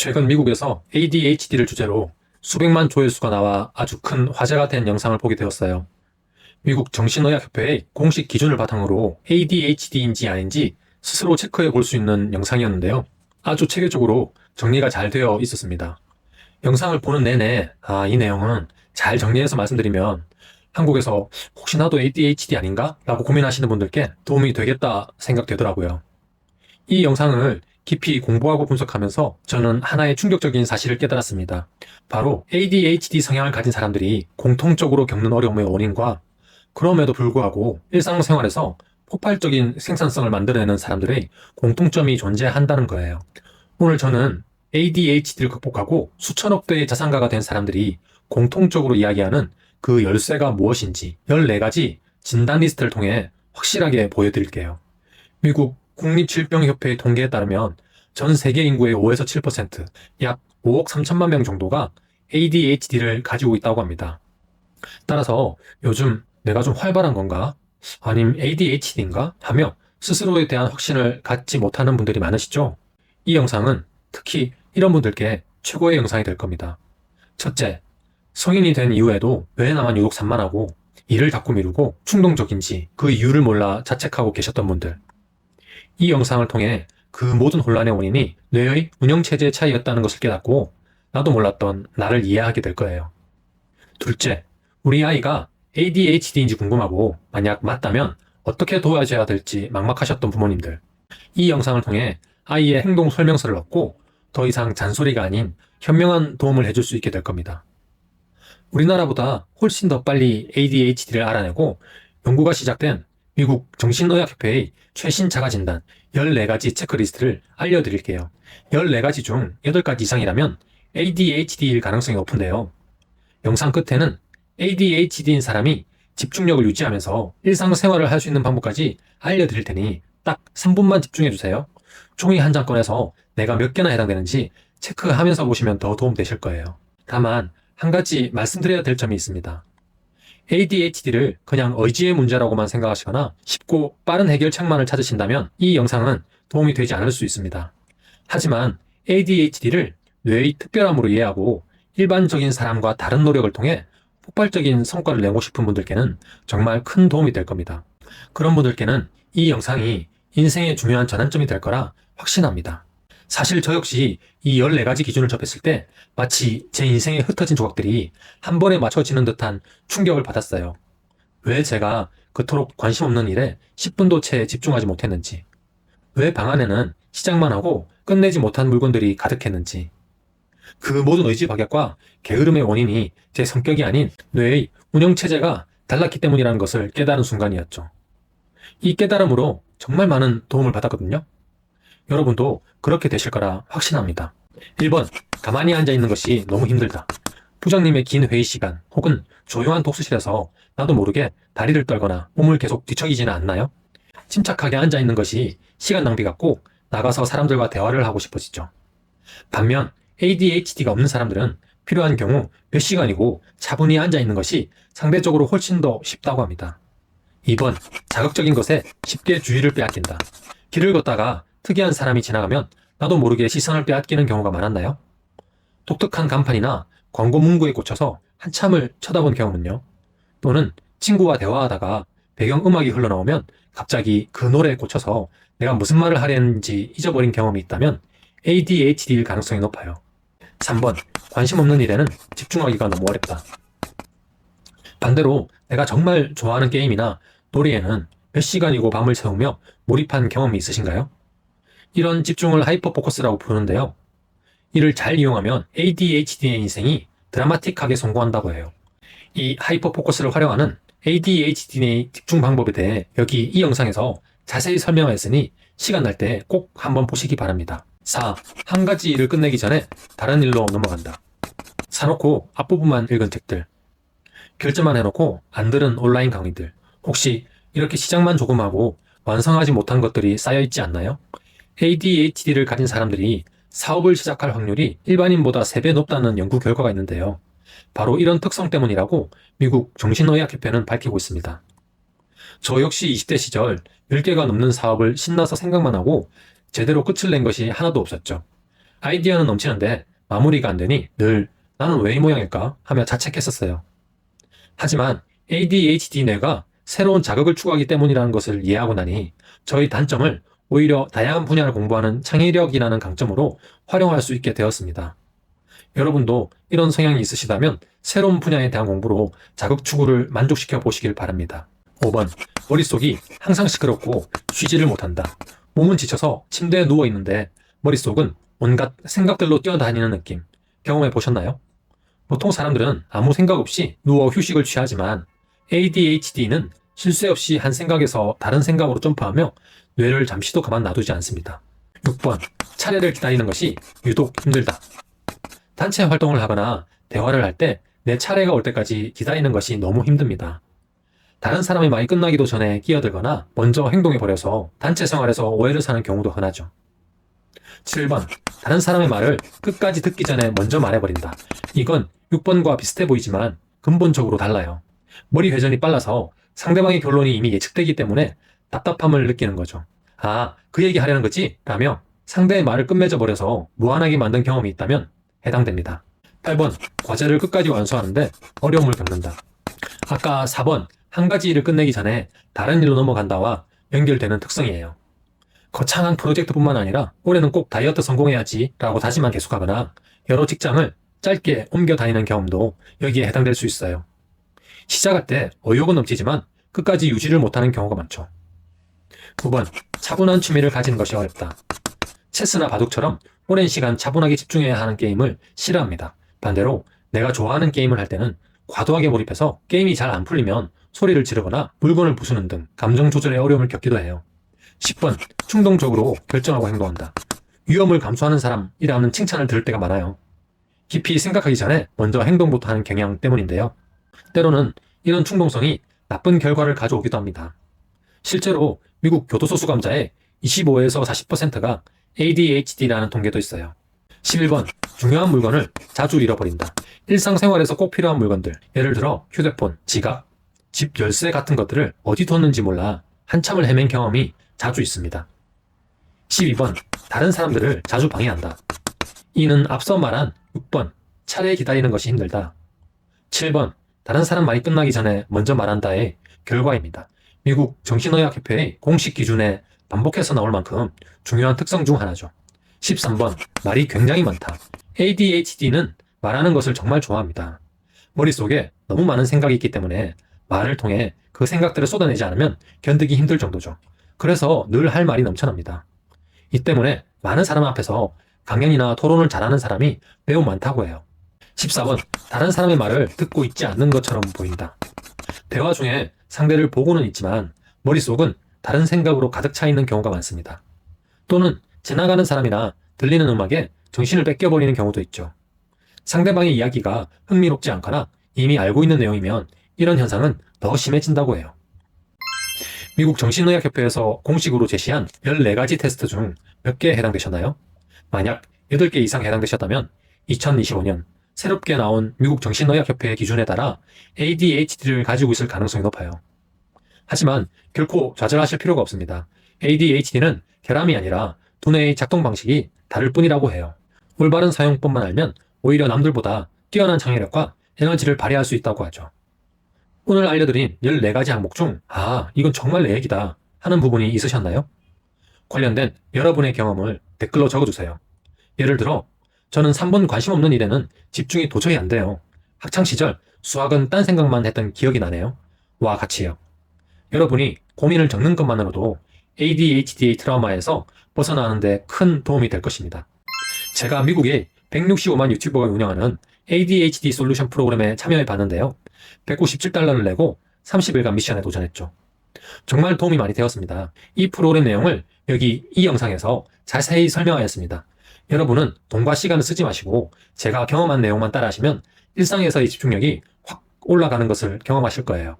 최근 미국에서 ADHD를 주제로 수백만 조회수가 나와 아주 큰 화제가 된 영상을 보게 되었어요. 미국 정신의학협회의 공식 기준을 바탕으로 ADHD인지 아닌지 스스로 체크해 볼 수 있는 영상이었는데요. 아주 체계적으로 정리가 잘 되어 있었습니다. 영상을 보는 내내, 아, 이 내용은 잘 정리해서 말씀드리면 한국에서 혹시 나도 ADHD 아닌가? 라고 고민하시는 분들께 도움이 되겠다 생각되더라고요. 이 영상을 깊이 공부하고 분석하면서 저는 하나의 충격적인 사실을 깨달았습니다. 바로 ADHD 성향을 가진 사람들이 공통적으로 겪는 어려움의 원인과 그럼에도 불구하고 일상생활에서 폭발적인 생산성을 만들어내는 사람들의 공통점이 존재한다는 거예요. 오늘 저는 ADHD를 극복하고 수천억 대의 자산가가 된 사람들이 공통적으로 이야기하는 그 열쇠가 무엇인지 14가지 진단 리스트를 통해 확실하게 보여드릴게요. 미국 국립질병협회의 통계에 따르면 전 세계 인구의 5에서 7%, 약 5억 3천만 명 정도가 ADHD를 가지고 있다고 합니다. 따라서 요즘 내가 좀 활발한 건가? 아님 ADHD인가? 하며 스스로에 대한 확신을 갖지 못하는 분들이 많으시죠? 이 영상은 특히 이런 분들께 최고의 영상이 될 겁니다. 첫째, 성인이 된 이후에도 왜 나만 유독 산만하고 일을 자꾸 미루고 충동적인지 그 이유를 몰라 자책하고 계셨던 분들. 이 영상을 통해 그 모든 혼란의 원인이 뇌의 운영체제의 차이였다는 것을 깨닫고 나도 몰랐던 나를 이해하게 될 거예요. 둘째, 우리 아이가 ADHD인지 궁금하고 만약 맞다면 어떻게 도와줘야 될지 막막하셨던 부모님들. 이 영상을 통해 아이의 행동 설명서를 얻고 더 이상 잔소리가 아닌 현명한 도움을 해줄 수 있게 될 겁니다. 우리나라보다 훨씬 더 빨리 ADHD를 알아내고 연구가 시작된 미국 정신의학협회의 최신 자가 진단 14가지 체크리스트를 알려드릴게요. 14가지 중 8가지 이상이라면 ADHD일 가능성이 높은데요. 영상 끝에는 ADHD인 사람이 집중력을 유지하면서 일상생활을 할 수 있는 방법까지 알려드릴 테니 딱 3분만 집중해주세요. 종이 한 장 꺼내서 내가 몇 개나 해당되는지 체크하면서 보시면 더 도움되실 거예요. 다만 한 가지 말씀드려야 될 점이 있습니다. ADHD를 그냥 의지의 문제라고만 생각하시거나 쉽고 빠른 해결책만을 찾으신다면 이 영상은 도움이 되지 않을 수 있습니다. 하지만 ADHD를 뇌의 특별함으로 이해하고 일반적인 사람과 다른 노력을 통해 폭발적인 성과를 내고 싶은 분들께는 정말 큰 도움이 될 겁니다. 그런 분들께는 이 영상이 인생의 중요한 전환점이 될 거라 확신합니다. 사실 저 역시 이 14가지 기준을 접했을 때 마치 제 인생에 흩어진 조각들이 한 번에 맞춰지는 듯한 충격을 받았어요. 왜 제가 그토록 관심 없는 일에 10분도 채 집중하지 못했는지, 왜 방 안에는 시작만 하고 끝내지 못한 물건들이 가득했는지, 그 모든 의지 박약과 게으름의 원인이 제 성격이 아닌 뇌의 운영체제가 달랐기 때문이라는 것을 깨달은 순간이었죠. 이 깨달음으로 정말 많은 도움을 받았거든요. 여러분도 그렇게 되실 거라 확신합니다. 1번, 가만히 앉아 있는 것이 너무 힘들다. 부장님의 긴 회의 시간 혹은 조용한 독서실에서 나도 모르게 다리를 떨거나 몸을 계속 뒤척이지는 않나요? 침착하게 앉아 있는 것이 시간 낭비 같고 나가서 사람들과 대화를 하고 싶어지죠. 반면 ADHD가 없는 사람들은 필요한 경우 몇 시간이고 차분히 앉아 있는 것이 상대적으로 훨씬 더 쉽다고 합니다. 2번, 자극적인 것에 쉽게 주의를 빼앗긴다. 길을 걷다가 특이한 사람이 지나가면 나도 모르게 시선을 빼앗기는 경우가 많았나요? 독특한 간판이나 광고 문구에 꽂혀서 한참을 쳐다본 경우는요? 또는 친구와 대화하다가 배경 음악이 흘러나오면 갑자기 그 노래에 꽂혀서 내가 무슨 말을 하려는지 잊어버린 경험이 있다면 ADHD일 가능성이 높아요. 3번, 관심 없는 일에는 집중하기가 너무 어렵다. 반대로 내가 정말 좋아하는 게임이나 놀이에는 몇 시간이고 밤을 새우며 몰입한 경험이 있으신가요? 이런 집중을 하이퍼 포커스라고 부르는데요. 이를 잘 이용하면 ADHD의 인생이 드라마틱하게 성공한다고 해요. 이 하이퍼 포커스를 활용하는 ADHD의 집중 방법에 대해 여기 이 영상에서 자세히 설명했으니 시간 날 때 꼭 한번 보시기 바랍니다. 4. 한 가지 일을 끝내기 전에 다른 일로 넘어간다. 사놓고 앞부분만 읽은 책들. 결제만 해놓고 안 들은 온라인 강의들. 혹시 이렇게 시작만 조금 하고 완성하지 못한 것들이 쌓여 있지 않나요? ADHD를 가진 사람들이 사업을 시작할 확률이 일반인보다 3배 높다는 연구 결과가 있는데요. 바로 이런 특성 때문이라고 미국 정신의학협회는 밝히고 있습니다. 저 역시 20대 시절 10개가 넘는 사업을 신나서 생각만 하고 제대로 끝을 낸 것이 하나도 없었죠. 아이디어는 넘치는데 마무리가 안 되니 늘 나는 왜 이 모양일까 하며 자책했었어요. 하지만 ADHD 뇌가 새로운 자극을 추구하기 때문이라는 것을 이해하고 나니 저희 단점을 오히려 다양한 분야를 공부하는 창의력이라는 강점으로 활용할 수 있게 되었습니다. 여러분도 이런 성향이 있으시다면 새로운 분야에 대한 공부로 자극 추구를 만족시켜 보시길 바랍니다. 5번. 머릿속이 항상 시끄럽고 쉬지를 못한다. 몸은 지쳐서 침대에 누워 있는데 머릿속은 온갖 생각들로 뛰어다니는 느낌. 경험해 보셨나요? 보통 사람들은 아무 생각 없이 누워 휴식을 취하지만 ADHD는 쉴새 없이 한 생각에서 다른 생각으로 점프하며 뇌를 잠시도 가만 놔두지 않습니다. 6번. 차례를 기다리는 것이 유독 힘들다. 단체 활동을 하거나 대화를 할 때 내 차례가 올 때까지 기다리는 것이 너무 힘듭니다. 다른 사람의 말이 끝나기도 전에 끼어들거나 먼저 행동해 버려서 단체 생활에서 오해를 사는 경우도 흔하죠. 7번. 다른 사람의 말을 끝까지 듣기 전에 먼저 말해버린다. 이건 6번과 비슷해 보이지만 근본적으로 달라요. 머리 회전이 빨라서 상대방의 결론이 이미 예측되기 때문에 답답함을 느끼는 거죠. 아, 그 얘기 하려는 거지? 라며 상대의 말을 끝맺어 버려서 무한하게 만든 경험이 있다면 해당됩니다. 8번. 과제를 끝까지 완수하는데 어려움을 겪는다. 아까 4번. 한 가지 일을 끝내기 전에 다른 일로 넘어간다와 연결되는 특성이에요. 거창한 프로젝트뿐만 아니라 올해는 꼭 다이어트 성공해야지 라고 다짐만 계속하거나 여러 직장을 짧게 옮겨 다니는 경험도 여기에 해당될 수 있어요. 시작할 때 의욕은 넘치지만 끝까지 유지를 못하는 경우가 많죠. 9번. 차분한 취미를 가지는 것이 어렵다. 체스나 바둑처럼 오랜 시간 차분하게 집중해야 하는 게임을 싫어합니다. 반대로 내가 좋아하는 게임을 할 때는 과도하게 몰입해서 게임이 잘 안 풀리면 소리를 지르거나 물건을 부수는 등 감정 조절에 어려움을 겪기도 해요. 10번. 충동적으로 결정하고 행동한다. 위험을 감수하는 사람이라는 칭찬을 들을 때가 많아요. 깊이 생각하기 전에 먼저 행동부터 하는 경향 때문인데요. 때로는 이런 충동성이 나쁜 결과를 가져오기도 합니다. 실제로 미국 교도소 수감자의 25에서 40%가 ADHD라는 통계도 있어요. 11번. 중요한 물건을 자주 잃어버린다. 일상생활에서 꼭 필요한 물건들, 예를 들어 휴대폰, 지갑, 집 열쇠 같은 것들을 어디 뒀는지 몰라 한참을 헤맨 경험이 자주 있습니다. 12번. 다른 사람들을 자주 방해한다. 이는 앞서 말한 6번. 차례 기다리는 것이 힘들다. 7번. 다른 사람 말이 끝나기 전에 먼저 말한다의 결과입니다. 미국 정신의학협회의 공식 기준에 반복해서 나올 만큼 중요한 특성 중 하나죠. 13번. 말이 굉장히 많다. ADHD는 말하는 것을 정말 좋아합니다. 머릿속에 너무 많은 생각이 있기 때문에 말을 통해 그 생각들을 쏟아내지 않으면 견디기 힘들 정도죠. 그래서 늘 할 말이 넘쳐납니다. 이 때문에 많은 사람 앞에서 강연이나 토론을 잘하는 사람이 매우 많다고 해요. 14번. 다른 사람의 말을 듣고 있지 않는 것처럼 보인다. 대화 중에 상대를 보고는 있지만 머릿속은 다른 생각으로 가득 차 있는 경우가 많습니다. 또는 지나가는 사람이나 들리는 음악에 정신을 뺏겨버리는 경우도 있죠. 상대방의 이야기가 흥미롭지 않거나 이미 알고 있는 내용이면 이런 현상은 더 심해진다고 해요. 미국 정신의학협회에서 공식으로 제시한 14가지 테스트 중 몇개 해당되셨나요? 만약 8개 이상 해당되셨다면 2025년 새롭게 나온 미국 정신의학협회의 기준에 따라 ADHD를 가지고 있을 가능성이 높아요. 하지만 결코 좌절하실 필요가 없습니다. ADHD는 결함이 아니라 두뇌의 작동 방식이 다를 뿐이라고 해요. 올바른 사용법만 알면 오히려 남들보다 뛰어난 창의력과 에너지를 발휘할 수 있다고 하죠. 오늘 알려드린 14가지 항목 중, 아, 이건 정말 내 얘기다 하는 부분이 있으셨나요? 관련된 여러분의 경험을 댓글로 적어주세요. 예를 들어, 저는 3번 관심 없는 일에는 집중이 도저히 안 돼요. 학창 시절 수학은 딴 생각만 했던 기억이 나네요. 와 같이요. 여러분이 고민을 적는 것만으로도 ADHD 트라우마에서 벗어나는데 큰 도움이 될 것입니다. 제가 미국의 165만 유튜버가 운영하는 ADHD 솔루션 프로그램에 참여해 봤는데요. 197달러를 내고 30일간 미션에 도전했죠. 정말 도움이 많이 되었습니다. 이 프로그램 내용을 여기 이 영상에서 자세히 설명하였습니다. 여러분은 돈과 시간을 쓰지 마시고 제가 경험한 내용만 따라 하시면 일상에서의 집중력이 확 올라가는 것을 경험하실 거예요.